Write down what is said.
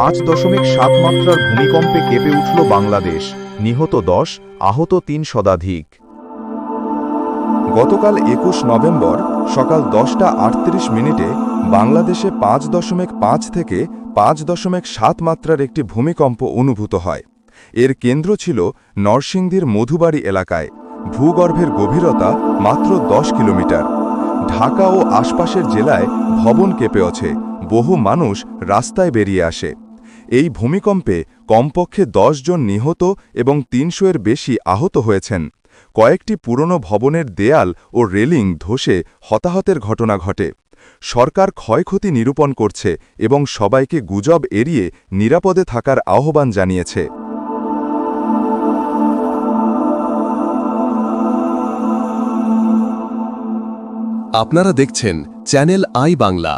পাঁচ দশমিক সাত মাত্রার ভূমিকম্পে কেঁপে উঠল বাংলাদেশ। নিহত দশ, আহত তিন শতাধিক। গতকাল একুশ নভেম্বর সকাল দশটা আটত্রিশ মিনিটে বাংলাদেশে পাঁচ দশমিক পাঁচ থেকে পাঁচ দশমিক সাত মাত্রার একটি ভূমিকম্প অনুভূত হয়। এর কেন্দ্র ছিল নরসিংদীর মধুবাড়ি এলাকায়। ভূগর্ভের গভীরতা মাত্র দশ কিলোমিটার। ঢাকা ও আশপাশের জেলায় ভবন কেঁপে আছে বহু মানুষ রাস্তায় বেরিয়ে আসে। এই ভূমিকম্পে কমপক্ষে দশ জন নিহত এবং তিনশো এর বেশি আহত হয়েছেন। কয়েকটি পুরনো ভবনের দেয়াল ও রেলিং ধসে হতাহতের ঘটনা ঘটে। সরকার ক্ষয়ক্ষতি নিরূপণ করছে এবং সবাইকে গুজব এড়িয়ে নিরাপদে থাকার আহ্বান জানিয়েছে। আপনারা দেখছেন চ্যানেল আই বাংলা।